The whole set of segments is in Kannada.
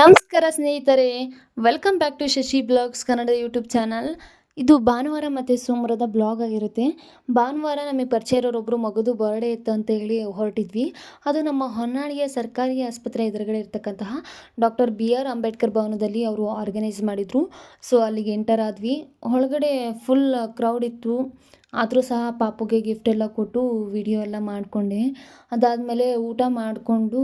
ನಮಸ್ಕಾರ ಸ್ನೇಹಿತರೆ welcome back to Shashi blogs Kannada YouTube channel ಇದು ಭಾನುವಾರ ಮತ್ತು ಸೋಮವಾರದ ಬ್ಲಾಗ್ ಆಗಿರುತ್ತೆ. ಭಾನುವಾರ ನಮಗೆ ಪರಿಚಯ ಇರೋರೊಬ್ಬರು ಮಗದು ಬರ್ಡೇ ಇತ್ತು ಅಂತ ಹೇಳಿ ಹೊರಟಿದ್ವಿ. ಅದು ನಮ್ಮ ಹೊನ್ನಾಳಿಯ ಸರ್ಕಾರಿ ಆಸ್ಪತ್ರೆ ಎದುರುಗಡೆ ಇರ್ತಕ್ಕಂತಹ ಡಾಕ್ಟರ್ ಬಿ ಆರ್ ಅಂಬೇಡ್ಕರ್ ಭವನದಲ್ಲಿ ಅವರು ಆರ್ಗನೈಸ್ ಮಾಡಿದರು. ಸೊ ಅಲ್ಲಿಗೆ ಎಂಟರ್ ಆದ್ವಿ. ಒಳಗಡೆ ಫುಲ್ ಕ್ರೌಡ್ ಇತ್ತು. ಆದರೂ ಸಹ ಪಾಪುಗೆ ಗಿಫ್ಟ್ ಎಲ್ಲ ಕೊಟ್ಟು ವಿಡಿಯೋ ಎಲ್ಲ ಮಾಡಿಕೊಂಡೆ. ಅದಾದಮೇಲೆ ಊಟ ಮಾಡಿಕೊಂಡು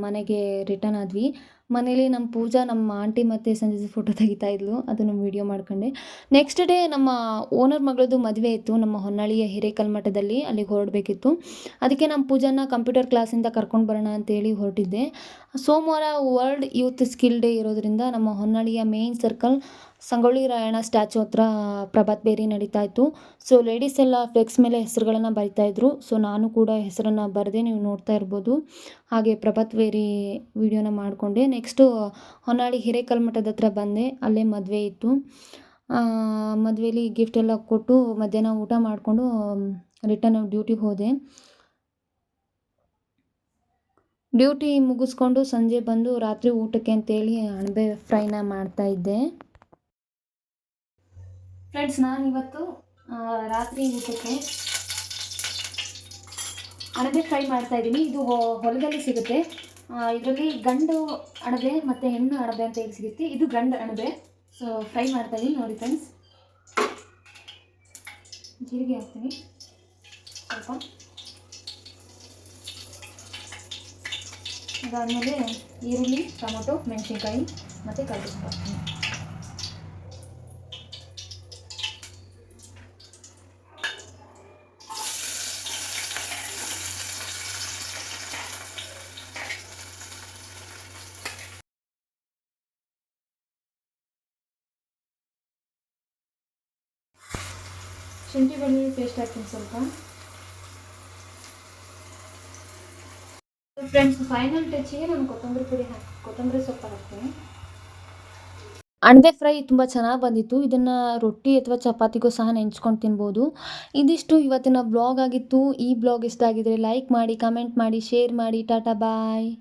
ಮನೆಗೆ ರಿಟರ್ನ್ ಆದ್ವಿ. ಮನೇಲಿ ನಮ್ಮ ಪೂಜಾ ನಮ್ಮ ಆಂಟಿ ಮತ್ತು ಸಂಜೆ ಫೋಟೋ ತೆಗಿತಾ ಇದ್ಲು. ಅದನ್ನು ವೀಡಿಯೋ ಮಾಡ್ಕೊಂಡೆ. ನೆಕ್ಸ್ಟ್ ಡೇ ನಮ್ಮ ಓನರ್ ಮಗಳದ್ದು ಮದುವೆ ಇತ್ತು. ನಮ್ಮ ಹೊನ್ನಾಳಿಯ ಹಿರೇಕಲ್ಮಠದಲ್ಲಿ ಅಲ್ಲಿಗೆ ಹೊರಡಬೇಕಿತ್ತು. ಅದಕ್ಕೆ ನಮ್ಮ ಪೂಜಾನ ಕಂಪ್ಯೂಟರ್ ಕ್ಲಾಸಿಂದ ಕರ್ಕೊಂಡು ಬರೋಣ ಅಂತೇಳಿ ಹೊರಟಿದ್ದೆ. ಸೋಮವಾರ ವರ್ಲ್ಡ್ ಯೂತ್ ಸ್ಕಿಲ್ ಡೇ ಇರೋದರಿಂದ ನಮ್ಮ ಹೊನ್ನಾಳಿಯ main circle Sangolli Rayanna statue ಹತ್ರ ಪ್ರಭಾತ್ ಬೇರಿ ನಡೀತಾ ಇತ್ತು. ಸೊ ಲೇಡೀಸ್ ಎಲ್ಲ ಫ್ಲೆಕ್ಸ್ ಮೇಲೆ ಹೆಸರುಗಳನ್ನು ಬರಿತಾ ಇದ್ರು. ಸೊ ನಾನು ಕೂಡ ಹೆಸರನ್ನು ಬರೆದೆ ನೀವು ನೋಡ್ತಾ ಇರ್ಬೋದು. ಹಾಗೆ ಪ್ರಭಾತ್ ಬೇರಿ ವಿಡಿಯೋನ ಮಾಡಿಕೊಂಡೆ. ನೆಕ್ಸ್ಟು ಹೊನ್ನಾಳಿ ಹಿರೇಕಲ್ಮಠದ ಹತ್ರ ಬಂದೆ. ಅಲ್ಲೇ ಮದುವೆ ಇತ್ತು. ಮದುವೆಲಿ ಗಿಫ್ಟ್ ಎಲ್ಲ ಕೊಟ್ಟು ಮಧ್ಯಾಹ್ನ ಊಟ ಮಾಡಿಕೊಂಡು ರಿಟರ್ನ್ ಡ್ಯೂಟಿಗೆ ಹೋದೆ. ಡ್ಯೂಟಿ ಮುಗಿಸ್ಕೊಂಡು ಸಂಜೆ ಬಂದು ರಾತ್ರಿ ಊಟಕ್ಕೆ ಅಂತೇಳಿ ಅಣಬೆ ಫ್ರೈನ ಮಾಡ್ತಾ ಇದ್ದೆ. ಫ್ರೆಂಡ್ಸ್ ನಾನು ಇವತ್ತು ರಾತ್ರಿ ಊಟಕ್ಕೆ ಅಣಬೆ ಫ್ರೈ ಮಾಡ್ತಾ ಇದ್ದೀನಿ. ಇದು ಹೊಲದಲ್ಲಿ ಸಿಗುತ್ತೆ. ಇದರಲ್ಲಿ ಗಂಡು ಅಣಬೆ ಮತ್ತು ಹೆಣ್ಣು ಅಣಬೆ ಅಂತ ಹೇಳಿ ಸಿಗುತ್ತೆ. ಇದು ಗಂಡು ಅಣಬೆ. ಸೊ ಫ್ರೈ ಮಾಡ್ತಾ ಇದ್ದೀನಿ ನೋಡಿ ಫ್ರೆಂಡ್ಸ್ ಜೀರಿಗೆ ಹಾಕ್ತೀನಿ. ಸ್ವಲ್ಪ. ಅದಾದಮೇಲೆ ಈರುಳ್ಳಿ, ಟೊಮೊಟೊ, ಮೆಣಸಿನ್ಕಾಯಿ ಮತ್ತು ಕರಿಬೇವು ಹಾಕ್ತೀನಿ ಶುಂಠಿ ಬೆಳ್ಳುಳ್ಳಿ ಪೇಸ್ಟ್ ಹಾಕ್ತೀನಿ ಸ್ವಲ್ಪ. ಫ್ರೆಂಡ್ಸ್ ಫೈನಲ್ ಟಚ್ಗೆ ನಾನು ಕೊತ್ತಂಬರಿ ಪುಡಿ ಹಾಕಿ, ಕೊತ್ತಂಬರಿ ಸೊಪ್ಪು ಹಾಕ್ತೀನಿ. ಅಣಬೆ ಫ್ರೈ ತುಂಬ ಚೆನ್ನಾಗಿ ಬಂದಿತ್ತು. ಇದನ್ನು ರೊಟ್ಟಿ ಅಥವಾ ಚಪಾತಿಗೂ ಸಹ ನೆಂಚ್ಕೊಂಡು ತಿನ್ಬೋದು. ಇದಿಷ್ಟು ಇವತ್ತಿನ ಬ್ಲಾಗ್ ಆಗಿತ್ತು. ಈ ಬ್ಲಾಗ್ ಇಷ್ಟ ಆಗಿದ್ರೆ ಲೈಕ್ ಮಾಡಿ ಕಮೆಂಟ್ ಮಾಡಿ ಶೇರ್ ಮಾಡಿ. ಟಾಟಾ ಬಾಯ್